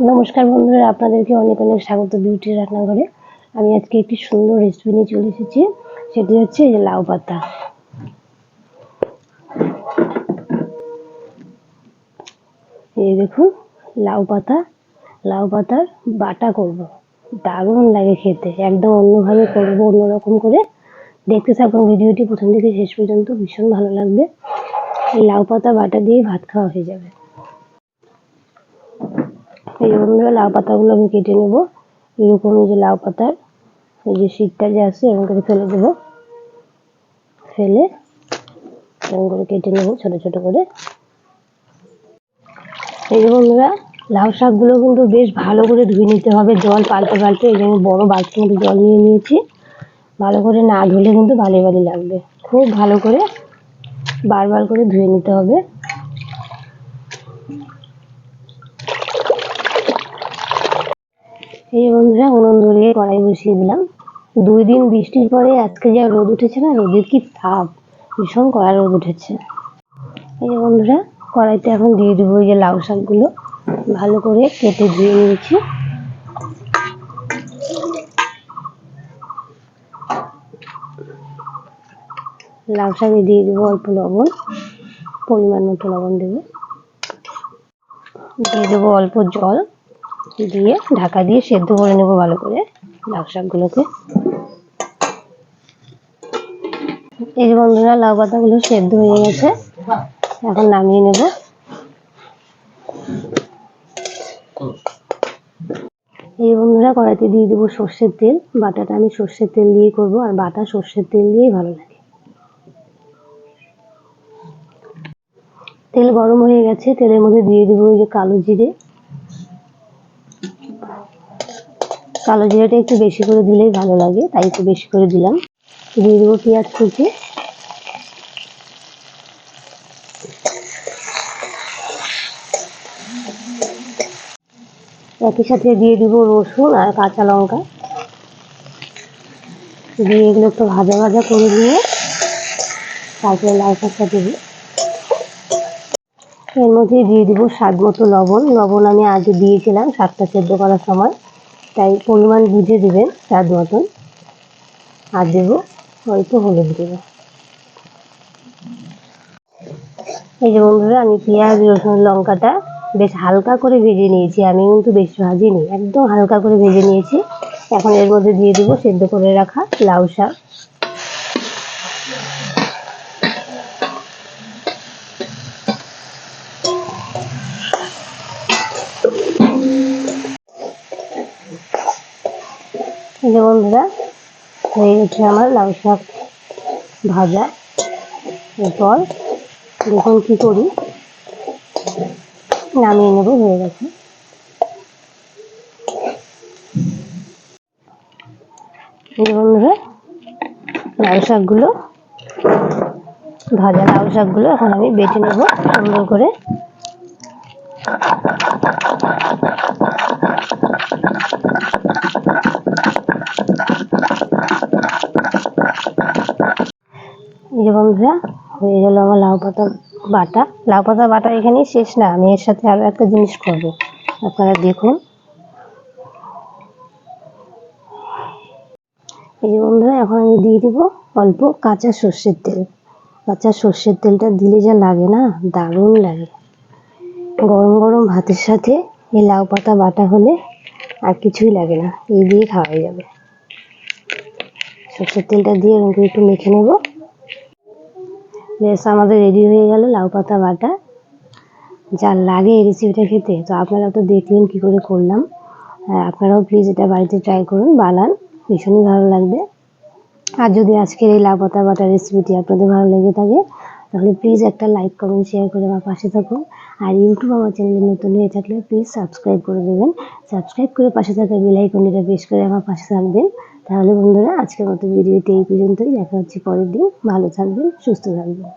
নমস্কার বন্ধুরা, আপনাদেরকে অনেক অনেক স্বাগত বিউটি রান্নাঘরে। আমি আজকে একটি সুন্দর রেসিপি নিয়ে চলে এসেছি, সেটি হচ্ছে এই লাউ পাতা। এই দেখুন, লাউ পাতা, লাউ পাতার বাটা করব। দারুণ লাগে খেতে, একদম অন্যভাবে করব, অন্যরকম করে। দেখতে থাকুন, ভিডিওটি প্রথম থেকে শেষ পর্যন্ত ভীষণ ভালো লাগবে। এই লাউ পাতা বাটা দিয়ে ভাত খাওয়া হয়ে যাবে। এই যে বন্ধুরা লাউ পাতাগুলো আমি কেটে নেব। এরকম যে লাউ পাতার এই যে শীতটা যে আছে এরকম করে ফেলে দেবো। ফেলে এরকম করে কেটে নেব ছোট ছোট করে। এই যে বন্ধুরা, লাউ শাকগুলো কিন্তু বেশ ভালো করে ধুয়ে নিতে হবে, জল পাল্টে পাল্টে, এই জন্য বড় বালতির মধ্যে জল নিয়ে নিয়েছি। ভালো করে না ধুলে কিন্তু বালি বালি লাগবে। খুব ভালো করে বারবার করে ধুয়ে নিতে হবে। এই বন্ধুরা, উনুন ধরিয়ে কড়াই বসিয়ে দিলাম। দুই দিন বৃষ্টির পরে আজকে যা রোদ উঠেছে না, রোদের কি তাপ? ভীষণ কড়া রোদ উঠেছে। এই যে বন্ধুরা, কড়াইতে এখন দিয়ে দেবো এই যে লাউ শাকগুলো। ভালো করে কেটে ধুয়ে নিয়েছি। লাউ শাকে দিয়ে দেবো অল্প লবণ, পরিমাণ মতো লবণ দেবো। দিয়ে দেবো অল্প জল। দিয়ে ঢাকা দিয়ে সেদ্ধ করে নেব ভালো করে লাউ শাকগুলোকে। এই যে বন্ধুরা, লাউ পাতাগুলো সেদ্ধ হয়ে গেছে। এখন নামিয়ে নেব। এই বন্ধুরা, কড়াইতে দিয়ে দেবো সর্ষের তেল। বাটাটা আমি সর্ষের তেল দিয়ে করব, আর বাটা সর্ষের তেল দিয়েই ভালো লাগে। তেল গরম হয়ে গেছে, তেলের মধ্যে দিয়ে দেবো ওই যে কালো জিরে। কালো জিরাটা একটু বেশি করে দিলেই ভালো লাগে, তাই একটু বেশি করে দিলাম। দিয়ে দেবো পেঁয়াজ কুচি। একই সাথে দিয়ে দিব রসুন আর কাঁচা লঙ্কা। দিয়ে এগুলো একটু ভাজা ভাজা করে নিয়ে তারপরে লাল শাকটা এর মধ্যে দিয়ে দিব স্বাদ মতো লবণ। লবণ আমি আগে দিয়েছিলাম শাকটা সেদ্ধ করার সময়। তাই পরিমাণ বুঝে দেবেন স্বাদ মতন। আর দেবো অল্প হলুদ দেবো এই যে বন্ধুরা, আমি পেঁয়াজ, রসুন, লঙ্কাটা বেশ হালকা করে ভেজে নিয়েছি। আমি কিন্তু বেশি ভাজিনি একদম হালকা করে ভেজে নিয়েছি। এখন এর মধ্যে দিয়ে দেবো সেদ্ধ করে রাখা লাউ শাক। যে বন্ধুরা হয়ে গেছে আমার লাউ শাক ভাজা, এরপর দেখুন কি করি? নামিয়ে নেব, হয়ে গেছে। বন্ধুরা, লাউ শাকগুলো, ভাজা লাউ শাকগুলো এখন আমি বেটে নেব সুন্দর করে। যে বন্ধুরা হয়ে গেল আমার লাউ পাতা বাটা। লাউ পাতা বাটা এখানেই শেষ না, আমি এর সাথে আরও একটা জিনিস করব। আপনারা দেখুন। এই বন্ধুরা, এখন আমি দিয়ে দিব অল্প কাঁচা সর্ষের তেল। কাঁচা সর্ষের তেলটা দিলে যা লাগে না, দারুণ লাগে। গরম গরম ভাতের সাথে এই লাউ পাতা বাটা হলে আর কিছুই লাগে না, এই দিয়ে খাওয়া যাবে। সর্ষের তেলটা দিয়ে এরকম একটু মেখে নেব। বেশ আমাদের রেডি হয়ে গেল লাউ পাতা বাটা। যা লাগে এই রেসিপিটা খেতে। তো আপনারা তো দেখলেন কি করে করলাম। আপনারাও প্লিজ এটা বাড়িতে ট্রাই করুন, বানান। ভীষণই ভালো লাগবে। আর যদি আজকের এই লাউ পাতা বাটা রেসিপিটি আপনাদের ভালো লেগে থাকে, তাহলে প্লিজ একটা লাইক কমেন্ট শেয়ার করে আমার পাশে থাকুন। আর ইউটিউব আমার চ্যানেলে নতুন হয়ে থাকলে প্লিজ সাবস্ক্রাইব করে দেবেন। সাবস্ক্রাইব করে পাশে থাকা বেলাইকনটা প্রেস করে আমার পাশে থাকবেন। তাহলে বন্ধুরা, আজকের মতো ভিডিওটি এই পর্যন্তই। দেখা হচ্ছে পরের দিন। ভালো থাকবেন, সুস্থ থাকবেন।